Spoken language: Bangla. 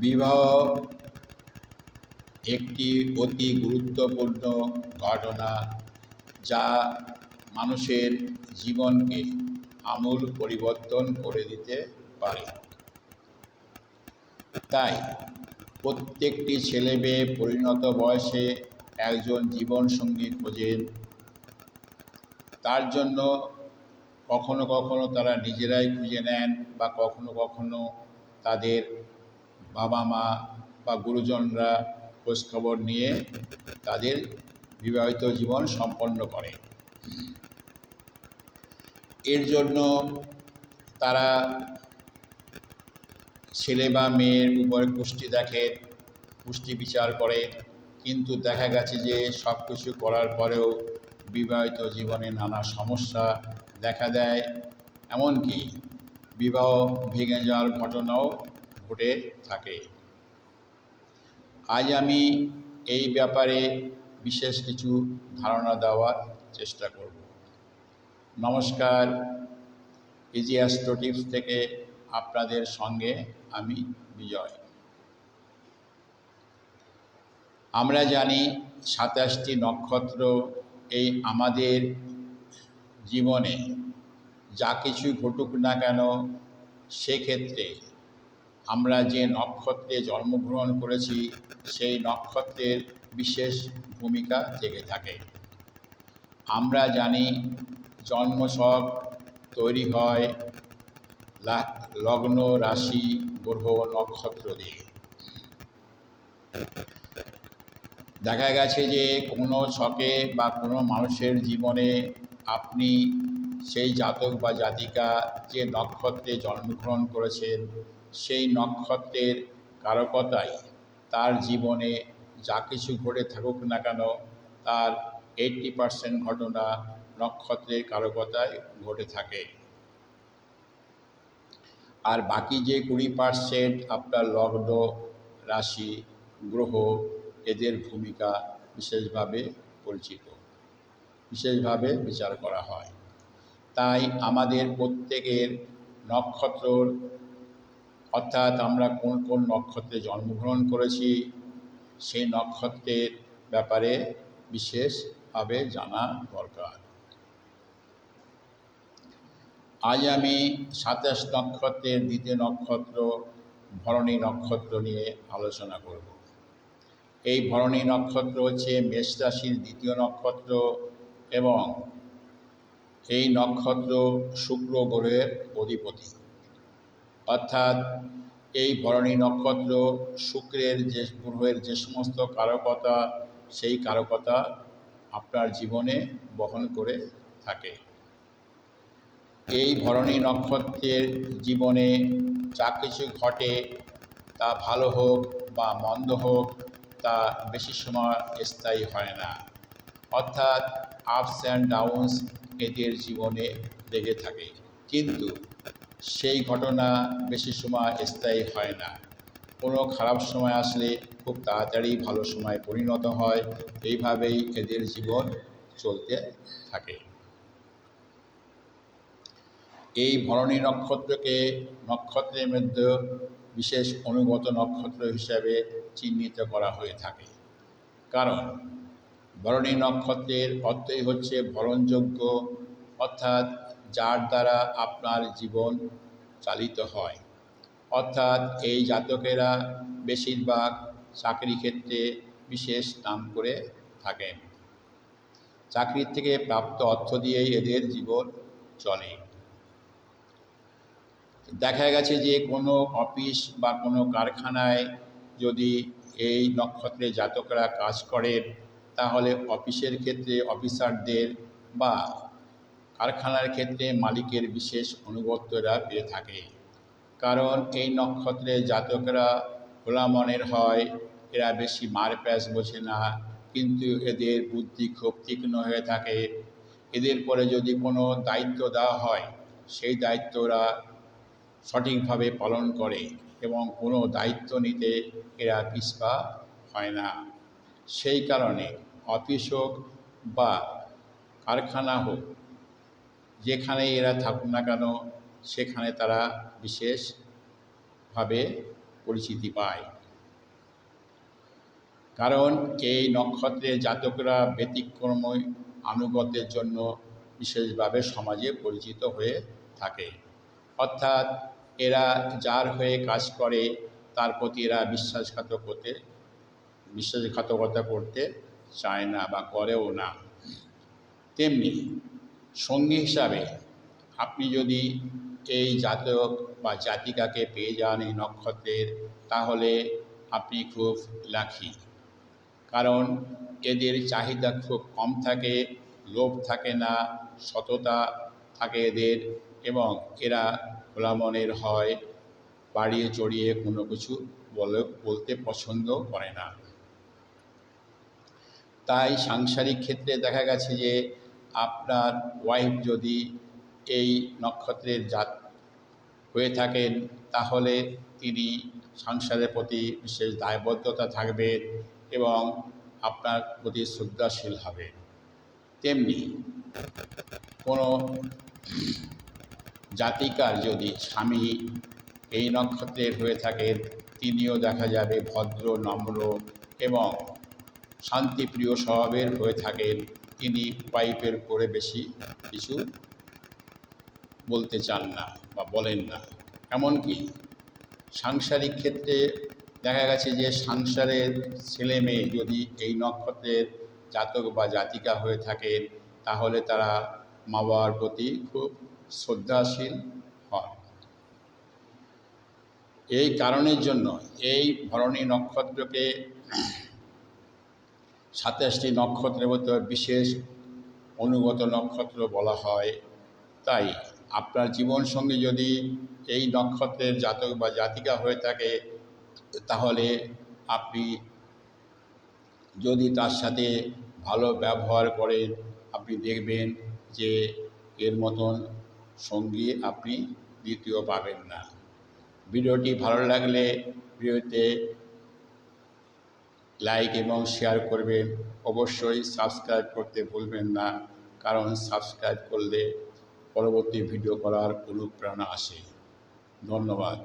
বিবাহ একটি অতি গুরুত্বপূর্ণ ঘটনা যা মানুষের জীবনকে আমূল পরিবর্তন করে দিতে পারে। তাই প্রত্যেকটি ছেলে মেয়ে পরিণত বয়সে একজন জীবনসঙ্গী খোঁজেন তার জন্য কখনো কখনো তারা নিজেরাই খুঁজে নেন বা কখনো কখনো তাদের বাবা মা বা গুরুজনরা খোঁজখবর নিয়ে তাদের বিবাহিত জীবন সম্পন্ন করে। এর জন্য তারা ছেলে বা মেয়ের উপরে পুষ্টি দেখে পুষ্টি বিচার করে। কিন্তু দেখা গেছে যে সব কিছু করার পরেও বিবাহিত জীবনে নানা সমস্যা দেখা দেয়। এমনকি বিবাহ ভেঙে যাওয়ার ঘটনাও ঘটে থাকে। আজ আমি এই ব্যাপারে বিশেষ কিছু ধারণা দেওয়ার চেষ্টা করব। নমস্কার ইজি টিপস থেকে আপনাদের সঙ্গে আমি বিজয়। আমরা জানি সাতাশটি নক্ষত্র এই আমাদের জীবনে যা কিছু ঘটুক না কেন, সেক্ষেত্রে আমরা যে নক্ষত্রে জন্মগ্রহণ করেছি, সেই নক্ষত্রের বিশেষ ভূমিকা থেকে থাকে। আমরা জানি জন্মছক তৈরি হয় লগ্ন, রাশি, গ্রহ, নক্ষত্র দিয়ে। দেখা গেছে যে কোনো ছকে বা কোনো মানুষের জীবনে আপনি সেই জাতক বা জাতিকা যে নক্ষত্রে জন্মগ্রহণ করেছেন সেই নক্ষত্রের কারকতায় তার জীবনে যা কিছু ঘটে থাকুক না কেন, তার এইটটি পারসেন্ট ঘটনা নক্ষত্রের কারকতায় ঘটে থাকে। আর বাকি যে কুড়ি পারসেন্ট আপনার লগ্ন, রাশি, গ্রহ, এদের ভূমিকা বিশেষভাবে পরিচিত, বিশেষভাবে বিচার করা হয়। তাই আমাদের প্রত্যেকের নক্ষত্রর অর্থাৎ আমরা কোন কোন নক্ষত্রে জন্মগ্রহণ করেছি, সেই নক্ষত্রের ব্যাপারে বিশেষভাবে জানা দরকার। আজ আমি সাতাশ নক্ষত্রের দ্বিতীয় নক্ষত্র, ভরণী নক্ষত্র নিয়ে আলোচনা করব। এই ভরণী নক্ষত্র হচ্ছে মেষ রাশির দ্বিতীয় নক্ষত্র এবং এই নক্ষত্র শুক্র গ্রহের অধিপতি। অর্থাৎ এই ভরণী নক্ষত্র শুক্রের যে, গ্রহের যে সমস্ত কারকতা, সেই কারকতা আপনার জীবনে বহন করে থাকে। এই ভরণী নক্ষত্রের জীবনে যা কিছু ঘটে, তা ভালো হোক বা মন্দ হোক, তা বেশি সময় স্থায়ী হয় না। অর্থাৎ আপস অ্যান্ড ডাউনস এদের জীবনে লেগে থাকে। কিন্তু সেই ঘটনা বেশি সময় স্থায়ী হয় না। কোনো খারাপ সময় আসলে খুব তাড়াতাড়ি ভালো সময় পরিণত হয়। এইভাবেই এদের জীবন চলতে থাকে। এই ভরণী নক্ষত্রকে নক্ষত্রের মধ্যে বিশেষ অনুগত নক্ষত্র হিসাবে চিহ্নিত করা হয়ে থাকে। কারণ ভরণী নক্ষত্রের অর্থই হচ্ছে ভরণযোগ্য, অর্থাৎ যার দ্বারা আপনার জীবন চালিত হয়। অর্থাৎ এই জাতকেরা বেশিরভাগ চাকরি ক্ষেত্রে বিশেষ নাম করে থাকেন। চাকরির থেকে প্রাপ্ত অর্থ দিয়েই এদের জীবন চলে। দেখা গেছে যে কোনো অফিস বা কোনো কারখানায় যদি এই নক্ষত্রে জাতকরা কাজ করেন, তাহলে অফিসের ক্ষেত্রে অফিসারদের বা কারখানার ক্ষেত্রে মালিকের বিশেষ অনুগত্যরা পেয়ে থাকে। কারণ এই নক্ষত্রে জাতকরা খোলা মনের হয়, এরা বেশি মার প্যাচ বোঝে না, কিন্তু এদের বুদ্ধি খুব তীক্ষ্ণ হয়ে থাকে। এদের পরে যদি কোনো দায়িত্ব দেওয়া হয়, সেই দায়িত্বরা সঠিকভাবে পালন করে এবং কোনো দায়িত্ব নিতে এরা পিছপা হয় না। সেই কারণে অফিস হোক বা কারখানা হোক যেখানে এরা থাকুক না কেন, সেখানে তারা বিশেষভাবে পরিচিতি পায়। কারণ এই নক্ষত্রের জাতকরা ব্যতিক্রম আনুগত্যের জন্য বিশেষভাবে সমাজে পরিচিত হয়ে থাকে। অর্থাৎ এরা যার হয়ে কাজ করে, তার প্রতি এরা বিশ্বাসঘাতক হতে বিশ্বাসঘাতকতা করতে চায় না বা করেও না। তেমনি সঙ্গী হিসাবে আপনি যদি এই জাতক বা জাতিকাকে পেয়ে যান এই নক্ষত্রের, তাহলে আপনি খুব লাখি কারণ এদের চাহিদা খুব কম থাকে, লোভ থাকে না, সততা থাকে এদের এবং এরা খোলা মনের হয়, বাড়িয়ে চড়িয়ে কোনো কিছু বলে, বলতে পছন্দ করে না। তাই সাংসারিক ক্ষেত্রে দেখা গেছে যে আপনার ওয়াইফ যদি এই নক্ষত্রের জাত হয়ে থাকেন, তাহলে তিনি সংসারের প্রতি বিশেষ দায়বদ্ধতা থাকবেন এবং আপনার প্রতি শ্রদ্ধাশীল হবে। তেমনি কোনো জাতিকার যদি স্বামী এই নক্ষত্রের হয়ে থাকেন, তিনিও দেখা যাবে ভদ্র, নম্র এবং শান্তিপ্রিয় স্বভাবের হয়ে থাকেন। তিনি পাইপের করে বেশি কিছু বলতে চান না বা বলেন না। এমনকি সাংসারিক ক্ষেত্রে দেখা গেছে যে সংসারের ছেলে মেয়ে যদি এই নক্ষত্রের জাতক বা জাতিকা হয়ে থাকেন তাহলে তারা মা বাবার প্রতি খুব শ্রদ্ধাশীল হন এই কারণের জন্য এই ভরণী নক্ষত্রকে সাতাশটি নক্ষত্রের মধ্যে বিশেষ অনুগত নক্ষত্র বলা হয়। তাই আপনার জীবনসঙ্গী যদি এই নক্ষত্রের জাতক বা জাতিকা হয়ে থাকে, তাহলে আপনি যদি তার সাথে ভালো ব্যবহার করেন আপনি দেখবেন যে এর মতন সঙ্গী আপনি দ্বিতীয় পাবেন না। ভিডিওটি ভালো লাগলে ভিডিওতে লাইক এবং শেয়ার করবেন। অবশ্যই সাবস্ক্রাইব করতে ভুলবেন না, কারণ সাবস্ক্রাইব করলে পরবর্তী ভিডিও করার অনুপ্রেরণা আসে। ধন্যবাদ।